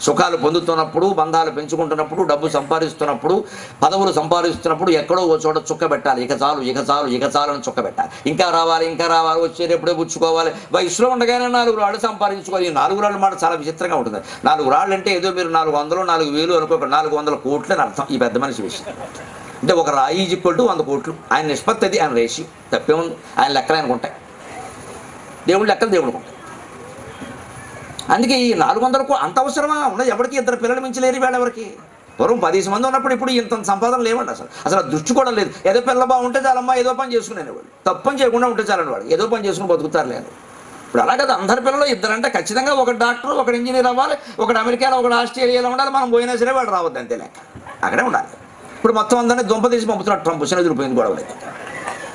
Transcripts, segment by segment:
సుఖాలు పొందుతున్నప్పుడు బంధాలు పెంచుకుంటున్నప్పుడు డబ్బు సంపాదిస్తున్నప్పుడు పదవులు సంపాదిస్తున్నప్పుడు ఎక్కడో ఓ చోట చుక్క పెట్టాలి. ఇక చాలు ఇక చాలు ఇక చాలు అని చుక్క పెట్టాలి. ఇంకా రావాలి ఇంకా రావాలి వచ్చేటప్పుడే పుచ్చుకోవాలి. వయసులో ఉండగానే నాలుగు రాళ్ళు సంపాదించుకోవాలి ఈ నాలుగు రాళ్ళు మాట చాలా విచిత్రంగా ఉంటుంది. నాలుగు రాళ్ళు అంటే ఏదో మీరు నాలుగు వందలు నాలుగు వేలు అనుకోకండి నాలుగు వందల కోట్లు అని అర్థం ఈ పెద్ద మనిషి విషయం. అంటే ఒక రాయి ఈక్వల్ టు వంద కోట్లు. ఆయన నిష్పత్తి అది ఆయన రేషి. తప్పేముంది? ఆయన లెక్కలు ఆయనకుంటాయి. దేవుడు దేవుడి లెక్కలు దేవుడికి ఉంటాయి. అందుకే ఈ నాలుగు వందలకు అంత అవసరమా? ఉన్నది ఎవరికి ఇద్దరు పిల్లలు మించలేరు వేళ ఎవరికి? పూర్వం పదిహేను మంది ఉన్నప్పుడు ఇప్పుడు ఇంత సంపాదన లేవండి అసలు. అసలు దృష్టి కూడా లేదు. ఏదో పిల్ల బాగుంటే చాలమ్మా ఏదో పని చేసుకునేవాళ్ళు తప్పని చేయకుండా ఉంటే చాలండి వాడు. ఏదో పని చేసుకుని బతుకుతారు లేదు ఇప్పుడు అలా కదా అందరి పిల్లలు ఇద్దరంటే ఖచ్చితంగా ఒక డాక్టర్ ఒక ఇంజనీర్ అవ్వాలి ఒకటి అమెరికాలో ఒకటి ఆస్ట్రేలియాలో ఉండాలి మనం పోయినా సరే వాడు రావద్దు అంతే లెక్క. అక్కడే ఉండాలి. ఇప్పుడు మొత్తం అందరినీ దుంప తీసి పంపుతున్నాడు ట్రంప్ శనదిరిపోయింది గొడవ లేదు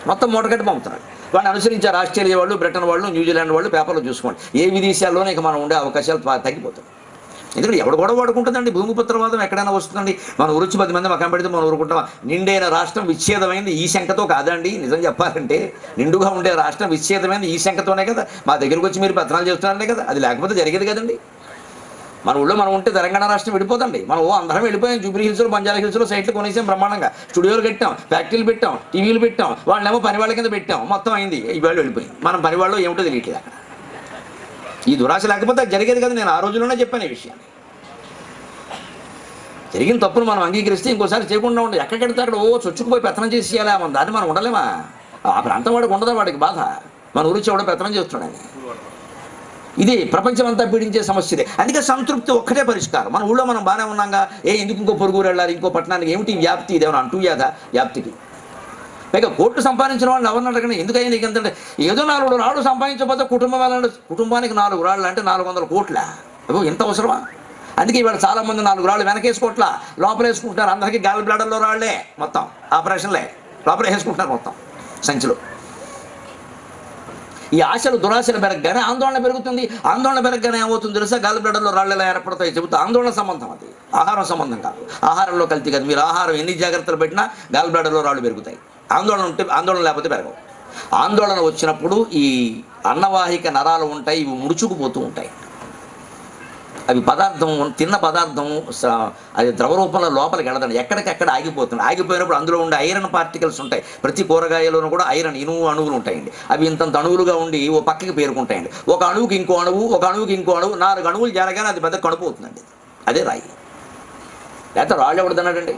మొత్తం మూటగట్టి పంపుతున్నాడు వాడిని అనుసరించారు ఆస్ట్రేలియా వాళ్ళు బ్రిటన్ వాళ్ళు న్యూజిలాండ్ వాళ్ళు పేపర్లో చూసుకోండి. ఏ విదేశాల్లోనే ఇక మనం ఉండే అవకాశాలు తగ్గిపోతాయి. ఎందుకంటే ఎవడు కూడా వాడుకుంటుందండి భూమిపుత్రవాదం ఎక్కడైనా వస్తుందండి? మనం ఉరుచి పది మంది మకం పెడితే మనం ఊరుకుంటాం నిండైన రాష్ట్రం విచ్ఛేదమైంది ఈ శంకతో కాదండి. నిజం చెప్పాలంటే నిండుగా ఉండే రాష్ట్రం విచ్ఛేదమైంది ఈ శంకతోనే కదా. మా దగ్గరికి వచ్చి మీరు పత్రాలు చేస్తున్నారనే కదా. అది లేకపోతే జరిగేది కదండి. మన ఊళ్ళో మనం ఉంటే తెలంగాణ రాష్ట్రం విడిపోదండి. మనం ఓ అందరం వెళ్ళిపోయాం జూబ్లీ హిల్స్లో బంజారా హిల్స్లో సైట్లు కొనేసాం బ్రహ్మాండంగా. స్టూడియోలు కట్టాం ఫ్యాక్టరీలు పెట్టాం టీవీలు పెట్టాం వాళ్ళేమో పని వాళ్ళ కింద పెట్టాం మొత్తం అయింది. ఇవాళ వెళ్ళిపోయింది మనం పని వాళ్ళు ఏమిటో తెలియట్లేదు అక్కడ. ఈ దురాశ లేకపోతే జరిగేది కదా నేను ఆ రోజుల్లోనే చెప్పాను ఈ విషయాన్ని. జరిగిన తప్పును మనం అంగీకరిస్తే ఇంకోసారి చేయకుండా ఉండే ఎక్కడికెడితే అక్కడ ఓ చొచ్చుకుపోయి పెత్తనం చేసి చేయాలా మన దాన్ని మనం ఉండలేమా? ఆ ప్రాంతం వాడికి ఉండదా వాడికి బాధ? మన ఊరించి ఎవడో పెత్తనం చేస్తున్నాడని ఇది ప్రపంచం అంతా పీడించే సమస్య ఇదే. అందుకే సంతృప్తి ఒక్కటే పరిష్కారం. మన ఊళ్ళో మనం బాగానే ఉన్నాగా ఏ ఎందుకు ఇంకో పొరుగురు వెళ్ళాలి ఇంకో పట్టణానికి ఏమిటి వ్యాప్తి ఇదేమన్నా అంటూ యాదా వ్యాప్తికి. పైగా కోట్లు సంపాదించిన వాళ్ళు ఎవరిని అడగండి? ఎందుకని నీకు ఎంత ఏదో నాలుగు రాళ్ళు సంపాదించకపోతే కుటుంబం వెళ్ళండి కుటుంబానికి నాలుగు రాళ్ళు అంటే నాలుగు వందల కోట్ల? అయ్యో ఇంత అవసరమా? అందుకే ఇవాళ చాలామంది నాలుగు రాళ్ళు వెనకేసుకోవట్లా లోపల వేసుకుంటున్నారు. అందరికీ గాలి బ్లాడర్లో రాళ్ళే మొత్తం. ఆపరేషన్లే. లోపల వేసుకుంటారు మొత్తం. సంచిలో. ఈ ఆశలు దురాశలు పెరగగానే ఆందోళన పెరుగుతుంది. ఆందోళన పెరగగానే ఏమవుతుంది తెలుసా? గాలి రాళ్ళలా రాళ్ళు ఎలా ఏర్పడతాయి చెబుతా. ఆందోళన సంబంధం అది. ఆహారం సంబంధం కాదు. ఆహారంలో కల్తీ కాదు. మీరు ఆహారం ఎన్ని జాగ్రత్తలు పెట్టినా గాలి రాళ్ళు పెరుగుతాయి. ఆందోళన ఉంటే ఆందోళన లేకపోతే పెరగవు. ఆందోళన వచ్చినప్పుడు ఈ అన్నవాహిక నరాలు ఉంటాయి ఇవి ముడుచుకుపోతూ ఉంటాయి. అవి పదార్థం తిన్న పదార్థం స- అది ద్రవ రూపంలో లోపలికి వెళ్ళదండి. ఎక్కడికక్కడ ఆగిపోతుంది. ఆగిపోయినప్పుడు అందులో ఉండే ఐరన్ పార్టికల్స్ ఉంటాయి. ప్రతి కూరగాయలోనూ కూడా ఐరన్ ఇనుము అణువులు ఉంటాయండి. అవి ఇంతంత అణువులుగా ఉండి ఓ పక్కకి పేరుకుంటాయండి. ఒక అణువుకి ఇంకో అణువు ఒక అణువుకి ఇంకో అణువు నాలుగు అణువులు జరగానే అది పెద్ద కడుపు అవుతుందండి. అదే రాయి. లేకపోతే రాళ్ళు ఎవడదన్నాడండి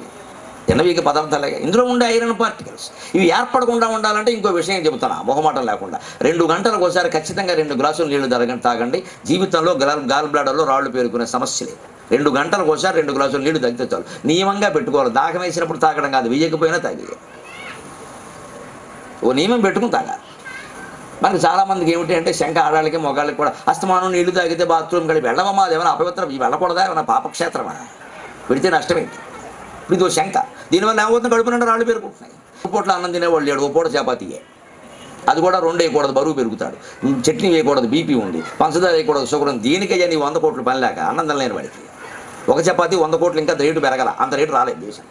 ఎన్నవీక పదార్థాలే ఇందులో ఉండే ఐరన్ పార్టికల్స్. ఇవి ఏర్పడకుండా ఉండాలంటే ఇంకో విషయం చెబుతాను మొహమాటం లేకుండా. రెండు గంటలకు ఒకసారి ఖచ్చితంగా రెండు గ్లాసులు నీళ్ళు తరగండి తాగండి. జీవితంలో గాల్ గాల్ బ్లాడర్లో రాళ్ళు పేరుకునే సమస్య లేదు. రెండు గంటలకు ఒకసారి రెండు గ్లాసులు నీళ్ళు తగ్గితే చాలు. నియమంగా పెట్టుకోవాలి. దాహం వేసినప్పుడు తాగడం కాదు. వేయకపోయినా తాగి ఓ నియమం పెట్టుకుని తాగాలి. మనకు చాలామందికి ఏమిటి అంటే శంఖ ఆడాలకి మొగాళ్ళకి కూడా అస్తమానం నీళ్ళు తాగితే బాత్రూమ్ కలిపి వెళ్ళవమ్మా ఏమైనా అపవిత్రం? ఇవి వెళ్ళకూడదా? ఏమైనా పాపక్షేత్రమా? పెడితే నష్టమేంటి? ఇప్పుడు ఇదో శంఖ. దీనివల్ల ఏమవుతుంది? కడుపు నిండా రాళ్ళు పెరుగుతున్నాయి ఒక పూట్ల అన్నం తినేవాళ్ళు లేడు ఓ పూట చపాతీయే. అది కూడా రెండు వేయకూడదు బరువు పెరుగుతాడు. చట్నీ వేయకూడదు బీపీ ఉంది. పంచదార వేయకూడదు షుగర్ ఉంది. దీనికయ్యా నీ వంద కోట్లు పని లేక అన్నం లేని వాడికి. ఒక చపాతీ వంద కోట్లు ఇంకా రేటు పెరగల. అంత రేటు రాలేదు దేశం.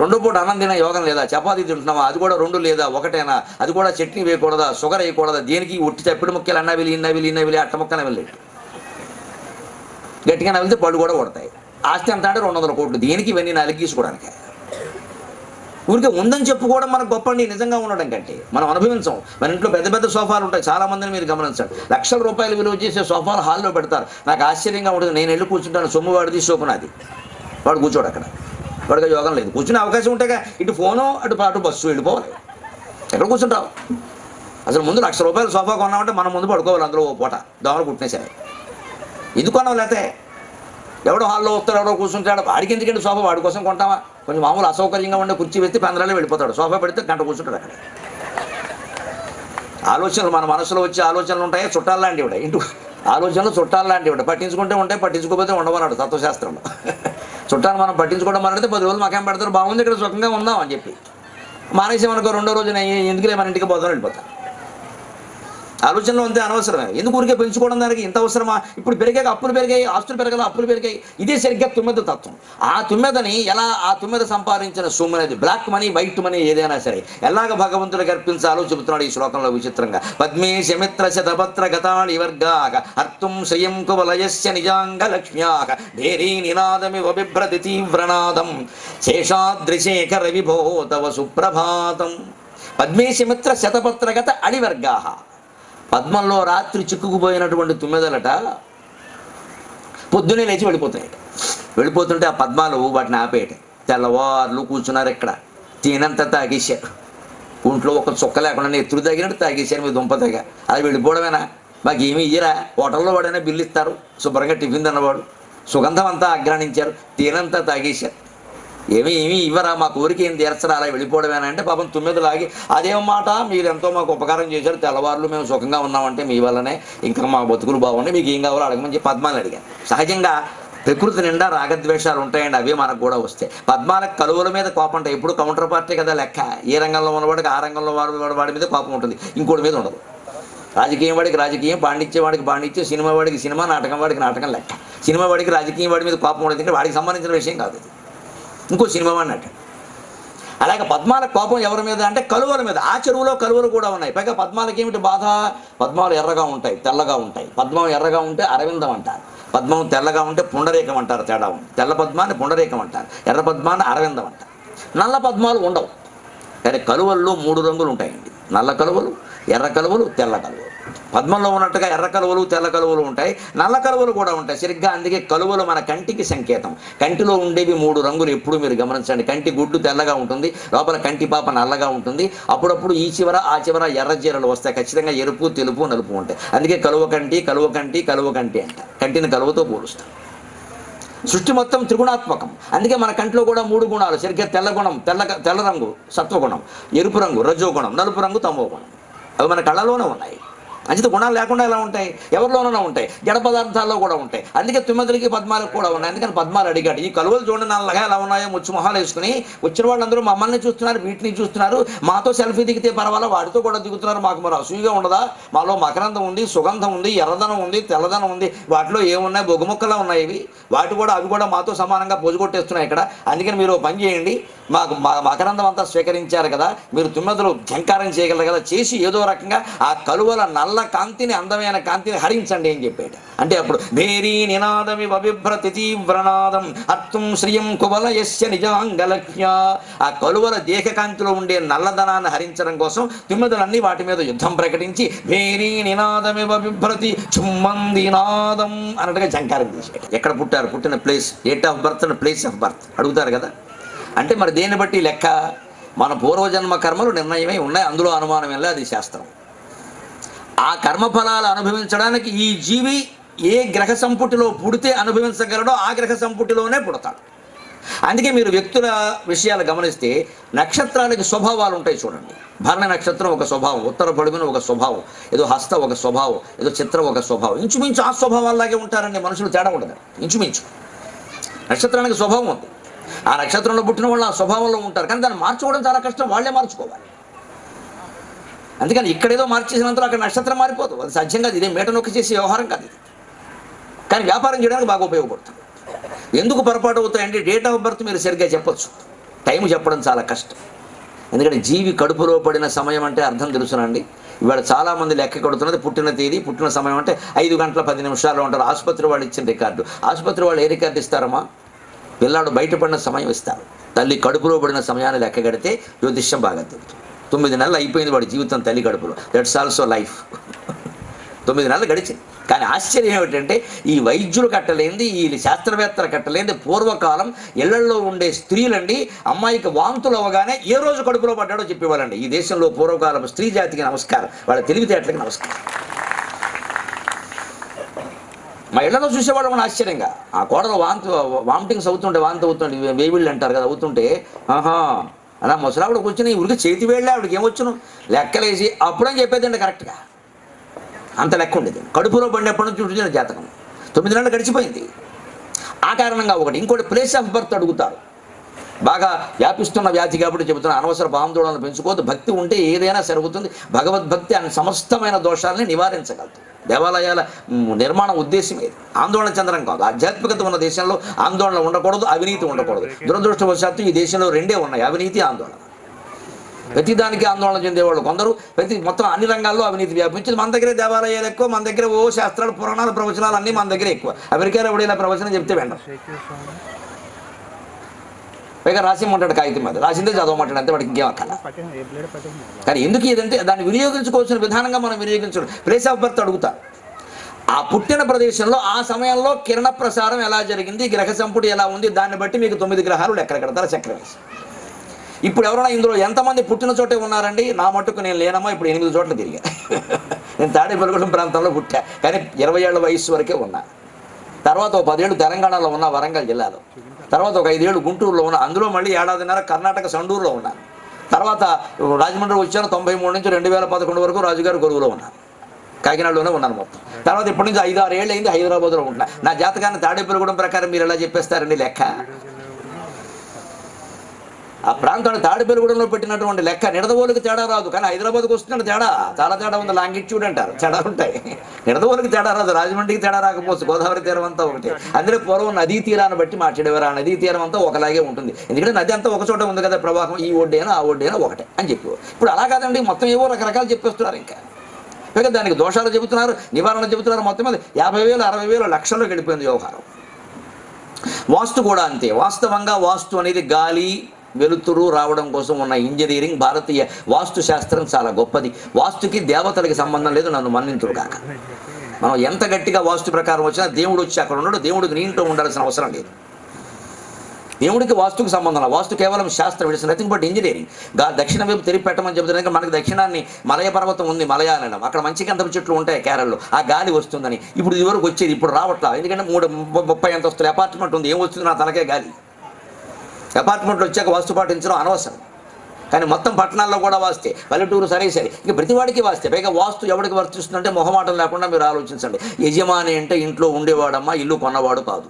రెండో పూట అన్నం తిన యోగం లేదా? చపాతీ తింటున్నావా? అది కూడా రెండు లేదా? ఒకటేనా? అది కూడా చట్నీ వేయకూడదా? షుగర్ వేయకూడదా? దేనికి? ఒట్టి చప్పిడి ముక్కలు అన్న వెళ్ళి ఇన్న వెళ్ళి ఇన్న వెళ్ళి అట్ట ముక్కన వెళ్ళి గట్టిగా వెళ్తే పళ్ళు కూడా కొడతాయి. ఆస్తి ఎంత అంటే రెండు వందల కోట్లు. దేనికి ఇవన్నీ నలిగీసుకోవడానికి ఊరికే ఉందని చెప్పుకోవడం మనకు గొప్ప అండి నిజంగా ఉండడం కంటే. మనం అనుభవించాం. మన ఇంట్లో పెద్ద పెద్ద సోఫాలు ఉంటాయి. చాలా మందిని మీరు గమనించండి. లక్షల రూపాయలు విలువ చేసే సోఫాలు హాల్లో పెడతారు. నాకు ఆశ్చర్యంగా ఉంటుంది. నేను వెళ్ళి కూర్చుంటాను. సొమ్ము వాడిది సోపునాది వాడు కూర్చోడు అక్కడ. వాడికి యోగం లేదు. కూర్చునే అవకాశం ఉంటేగా ఇటు ఫోను అటు అటు బస్సు వెళ్ళిపోవాలి ఎక్కడ కూర్చుంటావు? అసలు ముందు లక్ష రూపాయలు సోఫా కొన్నామంటే మనం ముందు పడుకోవాలి అందులో ఓ పూట. దోమలు కుట్టినేసాయి ఎందుకు కొన్నావు లేతే? ఎవడో హాల్లో వస్తాడు ఎవడో కూర్చుంటాడు వాడికి ఎందుకంటే సోఫా? వాడి కోసం కొంటామా కొంచెం మామూలు అసౌకర్యంగా ఉండే కుర్చీ వేస్తే పందరాలే వెళ్ళిపోతాడు. సోఫా పెడితే గంట కూర్చుంటాడు అక్కడ. ఆలోచనలు మన మనసులో వచ్చే ఆలోచనలు ఉంటాయి? చుట్టాలు లాంటివి ఉంటాయి. ఇంటూ ఆలోచనలు చుట్టాలు లాంటివి పట్టించుకుంటే ఉంటాయి పట్టించుకోకపోతే ఉండవన్నాడు తత్వశాస్త్రంలో. చుట్టాలు మనం పట్టించుకోవడం మాట్లాడితే పది రోజులు మాకేం పెడతారు? బాగుంది ఇక్కడ సుఖంగా ఉందాం అని చెప్పి. మానేసి మనకు రెండో రోజున ఎందుకులే మన ఇంటికి పోతాం వెళ్ళిపోతాం. ఆలోచనలో అంతే అనవసరమే. ఎందుకు ఊరికే పెంచుకోవడం దానికి ఇంత అవసరమా? ఇప్పుడు పెరిగాక అప్పులు పెరిగాయి ఆస్తులు పెరగదు అప్పులు పెరిగాయి. ఇదే సరిగ్గా తుమ్మెద తత్వం. ఆ తుమ్మెదని ఎలా ఆ తుమ్మెద సంపాదించిన సొమ్ము అనేది బ్లాక్ మనీ వైట్ మనీ ఏదైనా సరే ఎలాగ భగవంతుడికి అర్పించాలో చెబుతున్నాడు ఈ శ్లోకంలో విచిత్రంగా. పద్మే శమిత్ర శతపత్ర గతాళి వర్గాక అర్థం శ్రియం కువలయస్య నిజాంగ లక్ష్మ్యాక భేరీ నినాదమివ బిభ్రతి తీవ్రనాదం శేషాద్రిశేఖర విభో తవ సుప్రభాతం పద్మేశమిత్ర శతపత్రగత అడివర్గా పద్మంలో రాత్రి చిక్కుకుపోయినటువంటి తుమ్మెదలట పొద్దునే లేచి వెళ్ళిపోతాయి వెళ్ళిపోతుంటే ఆ పద్మాలు వాటిని ఆపేయట. తెల్లవార్లు కూర్చున్నారు ఇక్కడ. తినంత తాగేశారు. ఒంట్లో ఒక చుక్క లేకుండా ఎత్తులు తాగినట్టు తాగేశారు మీ దుంప తెగ. అది వెళ్ళిపోవడమేనా? మాకు ఏమీ ఇయ్యరా. హోటల్లో వాడైనా బిల్లు ఇస్తారు. శుభ్రంగా టిఫిన్ తిన్నవాడు. సుగంధం అంతా ఆగ్రహించారు తేనంతా తాగేశారు. ఏమి ఏమి ఇవ్వరా? మా కోరిక ఏం తీర్చరా అలా వెళ్ళిపోవడమేనా అంటే పాపం తొమ్మిది లాగి అదేం మాట మీరు ఎంతో మాకు ఉపకారం చేశారు తెల్లవారులు మేము సుఖంగా ఉన్నామంటే మీ వల్లనే ఇంకా మా బతుకులు బాగున్నాయి మీకు ఏం కావాలో అడగమని చెప్పి పద్మాలు అడిగాను. సహజంగా ప్రకృతి నిండా రాగద్వేషాలు ఉంటాయండి అవి మనకు కూడా వస్తాయి. పద్మాలకు కలువల మీద కోపం ఉంటాయి ఎప్పుడు కౌంటర్ పార్టీ కదా లెక్క. ఏ రంగంలో ఉన్నవాడికి ఆ రంగంలో వాడి వాడి మీద కోపం ఉంటుంది ఇంకోటి మీద ఉండదు. రాజకీయం వాడికి రాజకీయం పాండిత్యం వాడికి పాండిత్యం సినిమా వాడికి సినిమా నాటకం వాడికి నాటకం లెక్క. సినిమా వాడికి రాజకీయం వాడి మీద కోపం ఉండదు అంటే వాడికి సంబంధించిన విషయం కాదు ఇది. ఇంకో సినిమా అన్నట్టు. అలాగే పద్మాల కోపం ఎవరి మీద అంటే కలువల మీద. ఆ చెరువులో కలువలు కూడా ఉన్నాయి. పైగా పద్మాలకి ఏమిటి బాధ? పద్మాలు ఎర్రగా ఉంటాయి తెల్లగా ఉంటాయి. పద్మం ఎర్రగా ఉంటే అరవిందం అంటారు. పద్మం తెల్లగా ఉంటే పుండరీకం అంటారు తేడా ఉంది. తెల్ల పద్మాన్ని పుండరీకం అంటారు. ఎర్ర పద్మాన్ని అరవిందం అంటారు. నల్ల పద్మాలు ఉండవు. కానీ కలువల్లో మూడు రంగులు ఉంటాయండి. నల్ల కలువలు ఎర్ర కలువలు తెల్ల కలువలు. పద్మంలో ఉన్నట్టుగా ఎర్ర కలువలు తెల్ల కలువలు ఉంటాయి. నల్ల కలువలు కూడా ఉంటాయి. సరిగ్గా అందుకే కలువలు మన కంటికి సంకేతం. కంటిలో ఉండేవి మూడు రంగులు ఎప్పుడు మీరు గమనించండి. కంటి గుడ్డు తెల్లగా ఉంటుంది లోపల కంటి పాప నల్లగా ఉంటుంది. అప్పుడప్పుడు ఈ చివర ఆ చివర ఎర్ర చీరలు వస్తాయి. ఖచ్చితంగా ఎరుపు తెలుపు నలుపు ఉంటాయి. అందుకే కలువ కంటి కలువ కంటి కలువ కంటి అంట. కంటిని కలువతో పోలుస్తాం సృష్టి మొత్తం త్రిగుణాత్మకం. అందుకే మన కంట్లో కూడా మూడు గుణాలు. సరిగ్గా తెల్ల గుణం తెల్ల తెల్ల రంగు సత్వగుణం ఎరుపు రంగు రజోగుణం నలుపు రంగు తమో గుణం అవి మన కళ్ళలోనే ఉన్నాయి. అంచిత గుణాలు లేకుండా ఎలా ఉంటాయి? ఎవరిలోనైనా ఉంటాయి. జడ పదార్థాల్లో కూడా ఉంటాయి. అందుకే తుమ్మెదలకి పద్మాలకు కూడా ఉన్నాయి. అందుకని పద్మాలు అడిగాడు. ఈ కలువలు చూడండి నల్లగా ఎలా ఉన్నాయో ముచ్చు మొహాలు వేసుకుని వచ్చిన వాళ్ళందరూ మమ్మల్ని చూస్తున్నారు వీటిని చూస్తున్నారు. మాతో సెల్ఫీ దిగితే పర్వాలా? వాటితో కూడా దిగుతున్నారు. మాకు మరి అసూయగా ఉండదా? మాలో మకరందం ఉంది సుగంధం ఉంది ఎర్రదనం ఉంది తెల్లదనం ఉంది. వాటిలో ఏమున్నాయి? బొగ్గుముక్కలా ఉన్నాయి ఇవి. వాటి కూడా అవి కూడా మాతో సమానంగా పూజ కొట్టేస్తున్నాయి ఇక్కడ. అందుకని మీరు పని చేయండి. మాకు మా మకరందం అంతా స్వీకరించారు కదా. మీరు తుమ్మెదలు ఝంకారం చేయగలరు కదా. చేసి ఏదో రకంగా ఆ కలువల నల్ల కాంతిని అందమైన కాంతిని హరించండి అని చెప్పాడు. అంటే అప్పుడు భేరీ నినాదమి అభిభ్రతి తీవ్రనాదం అర్థం శ్రియం కుబల యస్య నిజాంగలక్ష్య. ఆ కలువల దేహకాంతిలో ఉండే నల్లధనాన్ని హరించడం కోసం తిమ్మదులన్నీ వాటి మీద యుద్ధం ప్రకటించి భేరీ నినాదమి అభిభ్రతి చుమ్మందినాదం అన్నట్టుగా జంకారం చేశాడు. ఎక్కడ పుట్టారు? పుట్టిన place date of birth and place of birth. అడుగుతారు కదా. అంటే మరి దేన్ని బట్టి లెక్క? మన పూర్వజన్మ కర్మలు నిర్ణయమై ఉన్నాయి అందులో అనుమానం వెళ్ళి అది శాస్త్రం. ఆ కర్మఫలాలు అనుభవించడానికి ఈ జీవి ఏ గ్రహ సంపుటిలో పుడితే అనుభవించగలడో ఆ గ్రహ సంపుటిలోనే పుడతాడు. అందుకే మీరు వ్యక్తుల విషయాలు గమనిస్తే నక్షత్రాలకి స్వభావాలు ఉంటాయి చూడండి. భరణ నక్షత్రం ఒక స్వభావం ఉత్తర పొడుగున ఒక స్వభావం ఏదో హస్త ఒక స్వభావం ఏదో చిత్రం ఒక స్వభావం. ఇంచుమించు ఆ స్వభావాల్లాగే ఉంటారండి మనుషులు తేడా ఉండదు. ఇంచుమించు. నక్షత్రానికి స్వభావం ఉంది. ఆ నక్షత్రంలో పుట్టిన వాళ్ళు ఆ స్వభావంలో ఉంటారు. కానీ దాన్ని మార్చుకోవడం చాలా కష్టం. వాళ్ళే మార్చుకోవాలి. అందుకని ఇక్కడేదో మార్చేసినంతలో అక్కడ నక్షత్రం మారిపోదు. అది సాధ్యం కాదు. ఇదే మేట నొక్కి చేసే వ్యవహారం కాదు ఇది. కానీ వ్యాపారం చేయడానికి బాగా ఉపయోగపడుతుంది. ఎందుకు పొరపాటు అవుతాయంటే డేట్ ఆఫ్ బర్త్ మీరు సరిగ్గా చెప్పొచ్చు. టైం చెప్పడం చాలా కష్టం. ఎందుకంటే జీవి కడుపులో పడిన సమయం అంటే అర్థం తెలుసునండి ఇవాళ చాలామంది లెక్క కడుతున్నది పుట్టిన తేదీ పుట్టిన సమయం అంటే ఐదు గంటల పది నిమిషాలు ఉంటారు. ఆసుపత్రి వాళ్ళు ఇచ్చిన రికార్డు. ఆసుపత్రి వాళ్ళు ఏ రికార్డు ఇస్తారమ్మా? పిల్లాడు బయటపడిన సమయం ఇస్తారు. తల్లి కడుపులో పడిన సమయాన్ని లెక్క కడితే జ్యోతిష్యం బాగా తెలుస్తుంది. తొమ్మిది నెలలు అయిపోయింది వాడి జీవితం తల్లి కడుపులో దట్స్ ఆల్సో లైఫ్ తొమ్మిది నెలలు గడిచింది కానీ ఆశ్చర్యం ఏమిటంటే ఈ వైద్యులు కట్టలేంది ఈ శాస్త్రవేత్తలు కట్టలేంది పూర్వకాలం ఇళ్ళలో ఉండే స్త్రీలండి అమ్మాయికి వాంతులు అవ్వగానే ఏ రోజు కడుపులో పడ్డాడో చెప్పేవాళ్ళండి. ఈ దేశంలో పూర్వకాలం స్త్రీ జాతికి నమస్కారం. వాళ్ళ తెలివితేటలకి నమస్కారం. మా ఇళ్ళలో చూసేవాళ్ళు మన ఆశ్చర్యంగా. ఆ కోడలు వాంతు వామిటింగ్స్ అవుతుంటే వాంతి అవుతుంటే వేవిళ్ళు అంటారు కదా అవుతుంటే ఆహా అలా ముసలావిడ కూర్చొని ఉరికి చేతి వేళ్ళే ఆవిడకి ఏమొచ్చును? లెక్కలేసి అప్పుడని చెప్పేదండి కరెక్ట్గా. అంత లెక్క ఉండేది. కడుపులో పడినప్పటి నుంచి ఉంటుంది జాతకం. తొమ్మిది నెలలు గడిచిపోయింది. ఆ కారణంగా ఒకటి ఇంకోటి ప్లేస్ ఆఫ్ బర్త్ అడుగుతారు. బాగా వ్యాపిస్తున్న వ్యాధి కాబట్టి చెబుతున్న అనవసర ఆందోళనలు పెంచుకోవద్దు. భక్తి ఉంటే ఏదైనా జరుగుతుంది. భగవద్భక్తి అనే సమస్తమైన దోషాలని నివారించగలదు. దేవాలయాల నిర్మాణం నిర్మాణ ఉద్దేశం ఏది? ఆందోళన చెందడం కాదు. ఆధ్యాత్మికత ఉన్న దేశంలో ఆందోళన ఉండకూడదు అవినీతి ఉండకూడదు. దురదృష్టవశాత్తు ఈ దేశంలో రెండే ఉన్నాయి అవినీతి ఆందోళన. ప్రతి దానికి ఆందోళన చెందేవాళ్ళు కొందరు ప్రతి మొత్తం అన్ని రంగాల్లో అవినీతి వ్యాపించింది. మన దగ్గరే దేవాలయాలు ఎక్కువ మన దగ్గర ఓ శాస్త్రాలు పురాణాలు ప్రవచనాలు అన్నీ మన దగ్గర ఎక్కువ. అమెరికాలో ఎవడైనా ప్రవచనం చెప్తే వెండం పైగా రాసిమ్మంటాడు కాగితం మీద. రాసిందే చదవమంటాడు అంతే వాడికి ఇంకేం అక్కల కానీ ఎందుకు ఇదంటే దాన్ని వినియోగించుకోవాల్సిన విధానంగా మనం వినియోగించడం ప్లేస్ ఆఫ్ బర్త్ అడుగుతా. ఆ పుట్టిన ప్రదేశంలో ఆ సమయంలో కిరణ ప్రసారం ఎలా జరిగింది? గ్రహ సంపుటి ఎలా ఉంది? దాన్ని బట్టి మీకు తొమ్మిది గ్రహాలు లెక్కలు కడతారు? చక్రవేశం ఇప్పుడు ఎవరైనా ఇందులో ఎంతమంది పుట్టిన చోటే ఉన్నారండి? నా మట్టుకు నేను లేనమ్మా ఇప్పుడు ఎనిమిది చోట్ల తిరిగా. నేను తాడేపల్లిగూడెం ప్రాంతంలో పుట్టా. కానీ ఇరవై ఏళ్ళ వయస్సు వరకే ఉన్నా. తర్వాత పదేళ్ళు తెలంగాణలో ఉన్న వరంగల్ జిల్లాలో. తర్వాత ఒక ఐదేళ్ళు గుంటూరులో ఉన్నా. అందులో మళ్ళీ ఏడాదిన్నర కర్ణాటక సండూరులో ఉన్నాను తర్వాత రాజమండ్రి వచ్చాను తొంభై మూడు నుంచి రెండు వేల పదకొండు వరకు రాజుగారి గొడుగులో ఉన్నాను కాకినాడలోనే ఉన్నాను మొత్తం. తర్వాత ఇప్పటి నుంచి ఐదు ఆరు ఏళ్ళు అయింది హైదరాబాద్లో ఉంటున్నా. నా జాతకాన్ని తాడేపల్లిగూడెం ప్రకారం మీరు ఎలా చెప్పేస్తారండి లెక్క. ఆ ప్రాంతాన్ని తాడిపెరుగుడంలో పెట్టినటువంటి లెక్క నిడదవోలుకి తేడా రాదు. కానీ హైదరాబాద్కి వస్తున్నాడు తేడా. చాలా తేడా ఉంది. లాంగిట్యూడ్ అంటారు. తేడా ఉంటాయి. నిడదవోలుకి తేడా రాదు. రాజమండ్రికి తేడా రాకపోవచ్చు. గోదావరి తీరం అంతా ఒకటి. అందులో పూర్వం నదీ తీరాన్ని బట్టి మాట్లాడేవారు. ఆ నదీ తీరం అంతా ఒకలాగే ఉంటుంది. ఎందుకంటే నది అంతా ఒక చోట ఉంది కదా ప్రవాహం. ఈ ఒడ్డైనా ఆ ఒడ్డైనా ఒకటే అని చెప్పి. ఇప్పుడు అలా కాదండి. మొత్తం ఏవో రకరకాలు చెప్పేస్తున్నారు ఇంకా. పైగా దానికి దోషాలు చెబుతున్నారు. నివారణ చెబుతున్నారు. మొత్తం మీద యాభై వేలు అరవై వేలు లక్షల్లో గడిపోయింది వ్యవహారం. వాస్తు కూడా అంతే. వాస్తవంగా వాస్తు అనేది గాలి వెలుతురు రావడం కోసం ఉన్న ఇంజనీరింగ్ భారతీయ వాస్తు శాస్త్రం చాలా గొప్పది. వాస్తుకి దేవతలకి సంబంధం లేదు నన్ను మన్నింతుడు కాక. మనం ఎంత గట్టిగా వాస్తు ప్రకారం వచ్చినా దేవుడు వచ్చి అక్కడ ఉండడు దేవుడికి నీ ఇంట్లో ఉండాల్సిన అవసరం లేదు. దేవుడికి వాస్తుకు సంబంధం లేదు. వాస్తు కేవలం శాస్త్రం ఇట్స్ నథింగ్ బట్ ఇంజనీరింగ్గా దక్షిణ వైపు తిరిగి పెట్టమని చెబుతున్నారు మనకి దక్షిణాన్ని మలయ పర్వతం ఉంది మలయాలనం అక్కడ మంచి గంధపు చెట్లు ఉంటాయి కేరళలో. ఆ గాలి వస్తుందని. ఇప్పుడు ఇదివరకు వచ్చేది ఇప్పుడు రావట్లా. ఎందుకంటే మూడు ముప్పై అంతస్తుల అపార్ట్మెంట్ ఉంది. ఏం వస్తుంది? నా తలకే గాలి. అపార్ట్మెంట్లో వచ్చాక వాస్తు పాటించడం అనవసరం. కానీ మొత్తం పట్టణాల్లో కూడా వాస్తే పల్లెటూరు సరే సరే ఇక ప్రతివాడికి వాస్తే. పైగా వాస్తు ఎవరికి వర్తిస్తుందంటే మొహమాటం లేకుండా మీరు ఆలోచించండి. యజమాని అంటే ఇంట్లో ఉండేవాడమ్మా ఇల్లు కొన్నవాడు కాదు.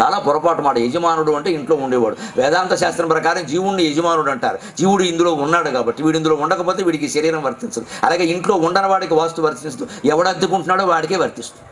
చాలా పొరపాటు మాట. యజమానుడు అంటే ఇంట్లో ఉండేవాడు. వేదాంత శాస్త్రం ప్రకారం జీవుడిని యజమానుడు అంటారు. జీవుడు ఇందులో ఉన్నాడు కాబట్టి వీడు ఇందులో ఉండకపోతే వీడికి శరీరం వర్తించదు. అలాగే ఇంట్లో ఉండని వాడికి వాస్తు వర్తిస్తూ ఎవడు అద్దెకుంటున్నాడో వాడికే వర్తిస్తుంది.